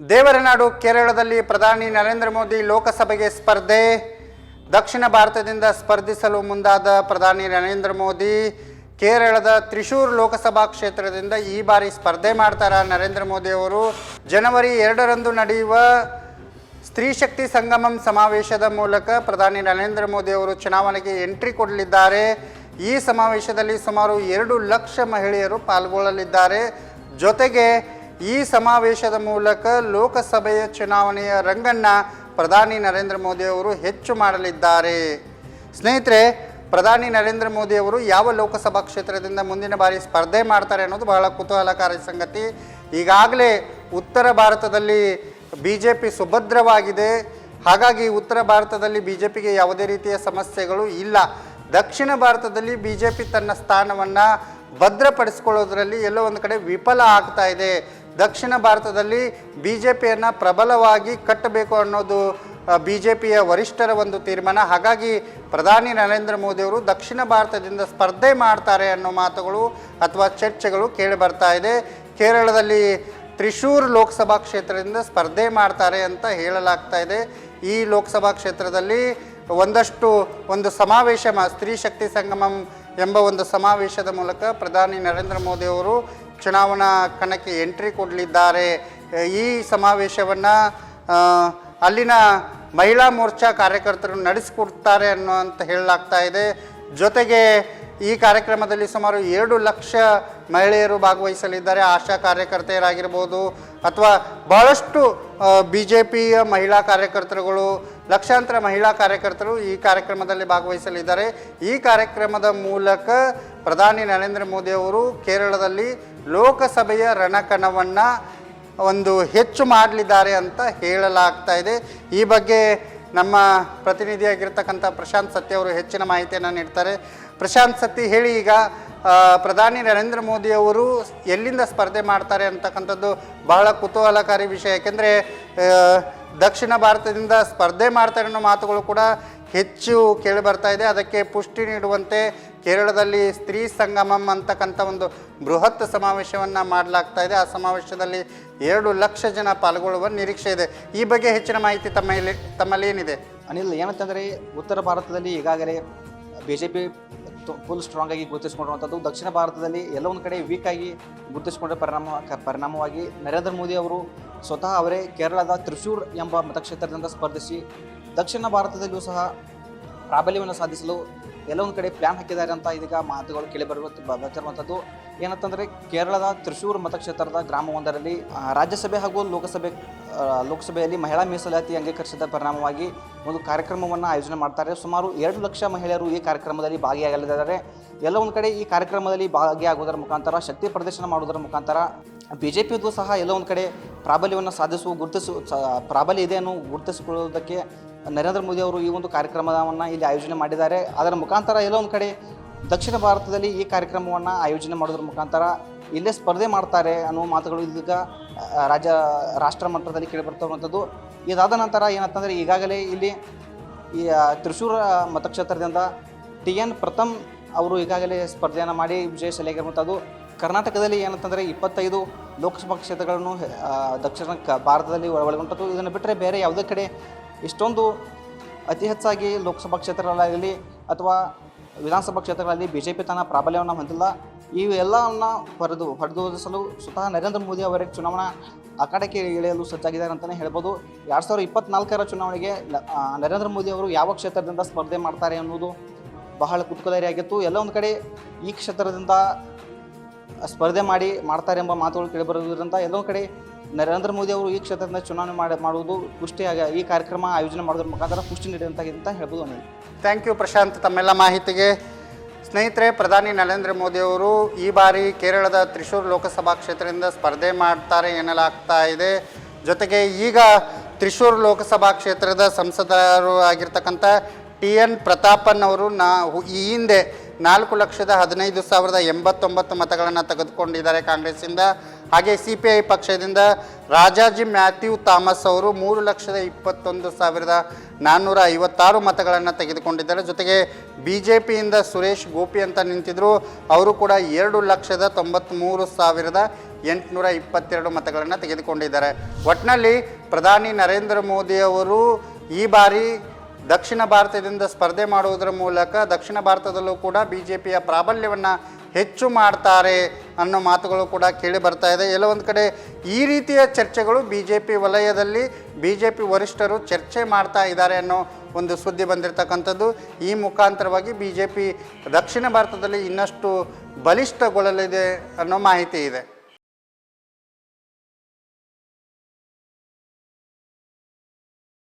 ದೇವರನಾಡು, ಕೇರಳದಲ್ಲಿ ಪ್ರಧಾನಿ ನರೇಂದ್ರ ಮೋದಿ ಲೋಕಸಭೆಗೆ ಸ್ಪರ್ಧೆ. ದಕ್ಷಿಣ ಭಾರತದಿಂದ ಸ್ಪರ್ಧಿಸಲು ಮುಂದಾದ ಪ್ರಧಾನಿ ನರೇಂದ್ರ ಮೋದಿ, ಕೇರಳದ ತ್ರಿಶೂರ್ ಲೋಕಸಭಾ ಕ್ಷೇತ್ರದಿಂದ ಈ ಬಾರಿ ಸ್ಪರ್ಧೆ ಮಾಡ್ತಾರ ನರೇಂದ್ರ ಮೋದಿ ಅವರು. ಜನವರಿ ಎರಡರಂದು ನಡೆಯುವ ಸ್ತ್ರೀ ಶಕ್ತಿ ಸಂಗಮಂ ಸಮಾವೇಶದ ಮೂಲಕ ಪ್ರಧಾನಿ ನರೇಂದ್ರ ಮೋದಿ ಅವರು ಚುನಾವಣೆಗೆ ಎಂಟ್ರಿ ಕೊಡಲಿದ್ದಾರೆ. ಈ ಸಮಾವೇಶದಲ್ಲಿ ಸುಮಾರು ಎರಡು ಲಕ್ಷ ಮಹಿಳೆಯರು ಪಾಲ್ಗೊಳ್ಳಲಿದ್ದಾರೆ. ಜೊತೆಗೆ ಈ ಸಮಾವೇಶದ ಮೂಲಕ ಲೋಕಸಭೆಯ ಚುನಾವಣೆಯ ರಂಗನ್ನು ಪ್ರಧಾನಿ ನರೇಂದ್ರ ಮೋದಿ ಅವರು ಹೆಚ್ಚು ಮಾಡಲಿದ್ದಾರೆ. ಸ್ನೇಹಿತರೆ, ಪ್ರಧಾನಿ ನರೇಂದ್ರ ಮೋದಿ ಅವರು ಯಾವ ಲೋಕಸಭಾ ಕ್ಷೇತ್ರದಿಂದ ಮುಂದಿನ ಬಾರಿ ಸ್ಪರ್ಧೆ ಮಾಡ್ತಾರೆ ಅನ್ನೋದು ಬಹಳ ಕುತೂಹಲಕಾರಿ ಸಂಗತಿ. ಈಗಾಗಲೇ ಉತ್ತರ ಭಾರತದಲ್ಲಿ ಬಿ ಜೆ ಪಿ ಸುಭದ್ರವಾಗಿದೆ. ಹಾಗಾಗಿ ಉತ್ತರ ಭಾರತದಲ್ಲಿ ಬಿ ಜೆ ಪಿಗೆ ಯಾವುದೇ ರೀತಿಯ ಸಮಸ್ಯೆಗಳು ಇಲ್ಲ. ದಕ್ಷಿಣ ಭಾರತದಲ್ಲಿ ಬಿ ಜೆ ಪಿ ತನ್ನ ಸ್ಥಾನವನ್ನು ಭದ್ರಪಡಿಸ್ಕೊಳ್ಳೋದ್ರಲ್ಲಿ ಎಲ್ಲೋ ಒಂದು ಕಡೆ ವಿಫಲ ಆಗ್ತಾ ಇದೆ. ದಕ್ಷಿಣ ಭಾರತದಲ್ಲಿ ಬಿ ಜೆ ಪಿಯನ್ನು ಪ್ರಬಲವಾಗಿ ಕಟ್ಟಬೇಕು ಅನ್ನೋದು ಬಿ ಜೆ ಪಿಯ ವರಿಷ್ಠರ ಒಂದು ತೀರ್ಮಾನ. ಹಾಗಾಗಿ ಪ್ರಧಾನಿ ನರೇಂದ್ರ ಮೋದಿಯವರು ದಕ್ಷಿಣ ಭಾರತದಿಂದ ಸ್ಪರ್ಧೆ ಮಾಡ್ತಾರೆ ಅನ್ನೋ ಮಾತುಗಳು ಅಥವಾ ಚರ್ಚೆಗಳು ಕೇಳಿ ಬರ್ತಾ ಇದೆ. ಕೇರಳದಲ್ಲಿ ತ್ರಿಶೂರ್ ಲೋಕಸಭಾ ಕ್ಷೇತ್ರದಿಂದ ಸ್ಪರ್ಧೆ ಮಾಡ್ತಾರೆ ಅಂತ ಹೇಳಲಾಗ್ತಾ ಇದೆ. ಈ ಲೋಕಸಭಾ ಕ್ಷೇತ್ರದಲ್ಲಿ ಒಂದಷ್ಟು ಒಂದು ಸಮಾವೇಶ ಸ್ತ್ರೀ ಶಕ್ತಿ ಸಂಗಮಂ ಎಂಬ ಒಂದು ಸಮಾವೇಶದ ಮೂಲಕ ಪ್ರಧಾನಿ ನರೇಂದ್ರ ಮೋದಿ ಅವರು ಚುನಾವಣಾ ಕಣಕ್ಕೆ ಎಂಟ್ರಿ ಕೊಡಲಿದ್ದಾರೆ. ಈ ಸಮಾವೇಶವನ್ನು ಅಲ್ಲಿನ ಮಹಿಳಾ ಮೋರ್ಚಾ ಕಾರ್ಯಕರ್ತರು ನಡೆಸಿಕೊಡ್ತಾರೆ ಅನ್ನೋ ಅಂತ ಹೇಳಲಾಗ್ತಾ ಇದೆ. ಜೊತೆಗೆ ಈ ಕಾರ್ಯಕ್ರಮದಲ್ಲಿ ಸುಮಾರು ಎರಡು ಲಕ್ಷ ಮಹಿಳೆಯರು ಭಾಗವಹಿಸಲಿದ್ದಾರೆ. ಆಶಾ ಕಾರ್ಯಕರ್ತೆಯರಾಗಿರ್ಬೋದು ಅಥವಾ ಬಹಳಷ್ಟು ಬಿ ಜೆ ಪಿಯ ಮಹಿಳಾ ಕಾರ್ಯಕರ್ತರುಗಳು, ಲಕ್ಷಾಂತರ ಮಹಿಳಾ ಕಾರ್ಯಕರ್ತರು ಈ ಕಾರ್ಯಕ್ರಮದಲ್ಲಿ ಭಾಗವಹಿಸಲಿದ್ದಾರೆ. ಈ ಕಾರ್ಯಕ್ರಮದ ಮೂಲಕ ಪ್ರಧಾನಿ ನರೇಂದ್ರ ಮೋದಿ ಅವರು ಕೇರಳದಲ್ಲಿ ಲೋಕಸಭೆಯ ರಣಕಣವನ್ನು ಒಂದು ಹೆಚ್ಚು ಮಾಡಲಿದ್ದಾರೆ ಅಂತ ಹೇಳಲಾಗ್ತಾ ಇದೆ. ಈ ಬಗ್ಗೆ ನಮ್ಮ ಪ್ರತಿನಿಧಿಯಾಗಿರ್ತಕ್ಕಂಥ ಪ್ರಶಾಂತ್ ಸತ್ಯ ಅವರು ಹೆಚ್ಚಿನ ಮಾಹಿತಿಯನ್ನು ನೀಡ್ತಾರೆ. ಪ್ರಶಾಂತ್ ಸತ್ತಿ ಹೇಳಿ ಈಗ ಪ್ರಧಾನಿ ನರೇಂದ್ರ ಮೋದಿ ಅವರು ಎಲ್ಲಿಂದ ಸ್ಪರ್ಧೆ ಮಾಡ್ತಾರೆ ಅಂತಕ್ಕಂಥದ್ದು ಬಹಳ ಕುತೂಹಲಕಾರಿ ವಿಷಯ. ಯಾಕೆಂದರೆ ದಕ್ಷಿಣ ಭಾರತದಿಂದ ಸ್ಪರ್ಧೆ ಮಾಡ್ತಾರೆ ಅನ್ನೋ ಮಾತುಗಳು ಕೂಡ ಹೆಚ್ಚು ಕೇಳಿ ಬರ್ತಾ ಇದೆ. ಅದಕ್ಕೆ ಪುಷ್ಟಿ ನೀಡುವಂತೆ ಕೇರಳದಲ್ಲಿ ಸ್ತ್ರೀ ಸಂಗಮಂ ಅಂತಕ್ಕಂಥ ಒಂದು ಬೃಹತ್ ಸಮಾವೇಶವನ್ನು ಮಾಡಲಾಗ್ತಾ ಇದೆ. ಆ ಸಮಾವೇಶದಲ್ಲಿ ಎರಡು ಲಕ್ಷ ಜನ ಪಾಲ್ಗೊಳ್ಳುವ ನಿರೀಕ್ಷೆ ಇದೆ. ಈ ಬಗ್ಗೆ ಹೆಚ್ಚಿನ ಮಾಹಿತಿ ತಮ್ಮಲ್ಲಿ ತಮ್ಮಲ್ಲಿ ಏನಿದೆ? ಅನಿಲ್, ಏನಂತಂದರೆ ಉತ್ತರ ಭಾರತದಲ್ಲಿ ಈಗಾಗಲೇ B J P full strong ಆಗಿ ಗುರುತಿಸ್ಕೊಂಡಿರುವಂಥದ್ದು. ದಕ್ಷಿಣ ಭಾರತದಲ್ಲಿ ಎಲ್ಲ ಒಂದು ಕಡೆ ವೀಕ್ ಆಗಿ ಗುರುತಿಸಿಕೊಂಡ ಪರಿಣಾಮ ಪರಿಣಾಮವಾಗಿ ನರೇಂದ್ರ ಮೋದಿ ಅವರು ಸ್ವತಃ ಅವರೇ ಕೇರಳದ ತ್ರಿಶೂರ್ ಎಂಬ ಮತಕ್ಷೇತ್ರದಿಂದ ಸ್ಪರ್ಧಿಸಿ ದಕ್ಷಿಣ ಭಾರತದಲ್ಲೂ ಸಹ ಪ್ರಾಬಲ್ಯವನ್ನು ಸಾಧಿಸಲು ಒಂದು ಕಡೆ ಪ್ಲಾನ್ ಹಾಕಿದ್ದಾರೆ ಅಂತ ಇದೀಗ ಮಾತುಗಳು ಕೇಳಿಬರುವ ಏನಂತಂದರೆ ಕೇರಳದ ತ್ರಿಶೂರು ಮತಕ್ಷೇತ್ರದ ಗ್ರಾಮವೊಂದರಲ್ಲಿ ರಾಜ್ಯಸಭೆ ಹಾಗೂ ಲೋಕಸಭೆ ಲೋಕಸಭೆಯಲ್ಲಿ ಮಹಿಳಾ ಮೀಸಲಾತಿ ಅಂಗೀಕರಿಸಿದ ಪರಿಣಾಮವಾಗಿ ಒಂದು ಕಾರ್ಯಕ್ರಮವನ್ನು ಆಯೋಜನೆ ಮಾಡ್ತಾರೆ. ಸುಮಾರು ಎರಡು ಲಕ್ಷ ಮಹಿಳೆಯರು ಈ ಕಾರ್ಯಕ್ರಮದಲ್ಲಿ ಭಾಗಿಯಾಗಲಿದ್ದಾರೆ. ಎಲ್ಲ ಒಂದು ಕಡೆ ಈ ಕಾರ್ಯಕ್ರಮದಲ್ಲಿ ಭಾಗಿಯಾಗುವುದರ ಮುಖಾಂತರ, ಶಕ್ತಿ ಪ್ರದರ್ಶನ ಮಾಡುವುದರ ಮುಖಾಂತರ ಬಿ ಜೆ ಪಿಯದು ಸಹ ಎಲ್ಲೋ ಒಂದು ಕಡೆ ಪ್ರಾಬಲ್ಯವನ್ನು ಸಾಧಿಸುವ ಗುರುತಿಸು ಪ್ರಾಬಲ್ಯ ಇದೆ ಅನ್ನೋ ಗುರುತಿಸಿಕೊಳ್ಳುವುದಕ್ಕೆ ನರೇಂದ್ರ ಮೋದಿ ಅವರು ಈ ಒಂದು ಕಾರ್ಯಕ್ರಮವನ್ನು ಇಲ್ಲಿ ಆಯೋಜನೆ ಮಾಡಿದ್ದಾರೆ. ಅದರ ಮುಖಾಂತರ ಎಲ್ಲೋ ಒಂದು ಕಡೆ ದಕ್ಷಿಣ ಭಾರತದಲ್ಲಿ ಈ ಕಾರ್ಯಕ್ರಮವನ್ನು ಆಯೋಜನೆ ಮಾಡೋದ್ರ ಮುಖಾಂತರ ಇಲ್ಲೇ ಸ್ಪರ್ಧೆ ಮಾಡ್ತಾರೆ ಅನ್ನೋ ಮಾತುಗಳು ಇದೀಗ ರಾಜ್ಯ, ರಾಷ್ಟ್ರ ಮಟ್ಟದಲ್ಲಿ ಕೇಳಿಬರ್ತಕ್ಕಂಥದ್ದು ಇದಾದ ನಂತರ ಏನಂತಂದರೆ ಈಗಾಗಲೇ ಇಲ್ಲಿ ಈ ತ್ರಿಶೂರ ಮತಕ್ಷೇತ್ರದಿಂದ ಟಿ ಎನ್ ಪ್ರಥಮ್ ಅವರು ಈಗಾಗಲೇ ಸ್ಪರ್ಧೆಯನ್ನು ಮಾಡಿ ವಿಜಯಶಾಲಿಯಾಗಿರುವಂಥದ್ದು ಕರ್ನಾಟಕದಲ್ಲಿ ಏನಂತಂದರೆ ಇಪ್ಪತ್ತೈದು ಲೋಕಸಭಾ ಕ್ಷೇತ್ರಗಳನ್ನು ದಕ್ಷಿಣ ಕ- ಭಾರತದಲ್ಲಿ ಒಳಗೊಂಡದ್ದು ಇದನ್ನು ಬಿಟ್ಟರೆ ಬೇರೆ ಯಾವುದೇ ಕಡೆ ಇಷ್ಟೊಂದು ಅತಿ ಹೆಚ್ಚಾಗಿ ಲೋಕಸಭಾ ಕ್ಷೇತ್ರಗಳಾಗಲಿ ಅಥವಾ ವಿಧಾನಸಭಾ ಕ್ಷೇತ್ರಗಳಲ್ಲಿ ಬಿ ಜೆ ಪಿ ತನ್ನ ಪ್ರಾಬಲ್ಯವನ್ನು ಹೊಂದಿಲ್ಲ. ಇವೆಲ್ಲವನ್ನು ಹೊರದು ಹೊಡೆದೋದಿಸಲು ಸ್ವತಃ ನರೇಂದ್ರ ಮೋದಿ ಅವರೇ ಚುನಾವಣಾ ಅಖಾಡಕ್ಕೆ ಇಳಿಯಲು ಸಜ್ಜಾಗಿದ್ದಾರೆ ಅಂತಲೇ ಹೇಳ್ಬೋದು. ಎರಡು ಸಾವಿರದ ಇಪ್ಪತ್ನಾಲ್ಕರ ಚುನಾವಣೆಗೆ ನರೇಂದ್ರ ಮೋದಿ ಅವರು ಯಾವ ಕ್ಷೇತ್ರದಿಂದ ಸ್ಪರ್ಧೆ ಮಾಡ್ತಾರೆ ಅನ್ನೋದು ಬಹಳ ಕುತೂಹಲಕಾರಿಯಾಗಿತ್ತು. ಎಲ್ಲ ಒಂದು ಕಡೆ ಈ ಕ್ಷೇತ್ರದಿಂದ ಸ್ಪರ್ಧೆ ಮಾಡಿ ಮಾಡ್ತಾರೆ ಎಂಬ ಮಾತುಗಳು ಕೇಳಿಬರುವುದರಿಂದ ಎಲ್ಲೋ ಕಡೆ ನರೇಂದ್ರ ಮೋದಿ ಅವರು ಈ ಕ್ಷೇತ್ರದಿಂದ ಚುನಾವಣೆ ಮಾಡಿ ಮಾಡುವುದು ಪುಷ್ಟಿಯಾಗಿ ಈ ಕಾರ್ಯಕ್ರಮ ಆಯೋಜನೆ ಮಾಡೋದ್ರ ಮುಖಾಂತರ ಪುಷ್ಟಿ ನೀಡಿದಂತಾಗಿದೆ ಅಂತ ಹೇಳ್ಬೋದು ಅನಿಲ್. ಥ್ಯಾಂಕ್ ಯು ಪ್ರಶಾಂತ್ ತಮ್ಮೆಲ್ಲ ಮಾಹಿತಿಗೆ. ಸ್ನೇಹಿತರೆ, ಪ್ರಧಾನಿ ನರೇಂದ್ರ ಮೋದಿ ಅವರು ಈ ಬಾರಿ ಕೇರಳದ ತ್ರಿಶೂರ್ ಲೋಕಸಭಾ ಕ್ಷೇತ್ರದಿಂದ ಸ್ಪರ್ಧೆ ಮಾಡ್ತಾರೆ ಎನ್ನಲಾಗ್ತಾ ಇದೆ. ಜೊತೆಗೆ ಈಗ ತ್ರಿಶೂರ್ ಲೋಕಸಭಾ ಕ್ಷೇತ್ರದ ಸಂಸದರು ಆಗಿರ್ತಕ್ಕಂಥ ಟಿ ಎನ್ ಪ್ರತಾಪನ್ ಅವರು ನಾ ಈ ಹಿಂದೆ ನಾಲ್ಕು ಲಕ್ಷದ ಹದಿನೈದು ಸಾವಿರದ ಎಂಬತ್ತೊಂಬತ್ತು ಮತಗಳನ್ನು ತೆಗೆದುಕೊಂಡಿದ್ದಾರೆ ಕಾಂಗ್ರೆಸ್ಸಿಂದ. ಹಾಗೆ ಸಿ ಪಿ ಐ ಪಕ್ಷದಿಂದ ರಾಜಾಜಿ ಮ್ಯಾಥ್ಯೂ ಥಾಮಸ್ ಅವರು ಮೂರು ಲಕ್ಷದ ಇಪ್ಪತ್ತೊಂದು ಸಾವಿರದ ನಾನ್ನೂರ ಐವತ್ತಾರು ಮತಗಳನ್ನು ತೆಗೆದುಕೊಂಡಿದ್ದಾರೆ. ಜೊತೆಗೆ ಬಿ ಜೆ ಪಿಯಿಂದ ಸುರೇಶ್ ಗೋಪಿ ಅಂತ ನಿಂತಿದ್ದರು ಅವರು ಕೂಡ ಎರಡು ಲಕ್ಷದ ತೊಂಬತ್ತ್ಮೂರು ಸಾವಿರದ ಎಂಟುನೂರ ಇಪ್ಪತ್ತೆರಡು ಮತಗಳನ್ನು ತೆಗೆದುಕೊಂಡಿದ್ದಾರೆ. ಒಟ್ಟಿನಲ್ಲಿ ಪ್ರಧಾನಿ ನರೇಂದ್ರ ಮೋದಿ ಅವರು ಈ ಬಾರಿ ದಕ್ಷಿಣ ಭಾರತದಿಂದ ಸ್ಪರ್ಧೆ ಮಾಡುವುದರ ಮೂಲಕ ದಕ್ಷಿಣ ಭಾರತದಲ್ಲೂ ಕೂಡ ಬಿ ಜೆ ಪಿಯ ಪ್ರಾಬಲ್ಯವನ್ನು ಹೆಚ್ಚು ಮಾಡ್ತಾರೆ ಅನ್ನೋ ಮಾತುಗಳು ಕೂಡ ಕೇಳಿ ಬರ್ತಾ ಇದೆ. ಎಲ್ಲ ಒಂದು ಕಡೆ ಈ ರೀತಿಯ ಚರ್ಚೆಗಳು ಬಿ ಜೆ ಪಿ ವಲಯದಲ್ಲಿ ಬಿ ಜೆ ಪಿ ವರಿಷ್ಠರು ಚರ್ಚೆ ಮಾಡ್ತಾ ಇದ್ದಾರೆ ಅನ್ನೋ ಒಂದು ಸುದ್ದಿ ಬಂದಿರತಕ್ಕಂಥದ್ದು. ಈ ಮುಖಾಂತರವಾಗಿ ಬಿ ಜೆ ಪಿ ದಕ್ಷಿಣ ಭಾರತದಲ್ಲಿ ಇನ್ನಷ್ಟು ಬಲಿಷ್ಠಗೊಳ್ಳಲಿದೆ ಅನ್ನೋ ಮಾಹಿತಿ ಇದೆ.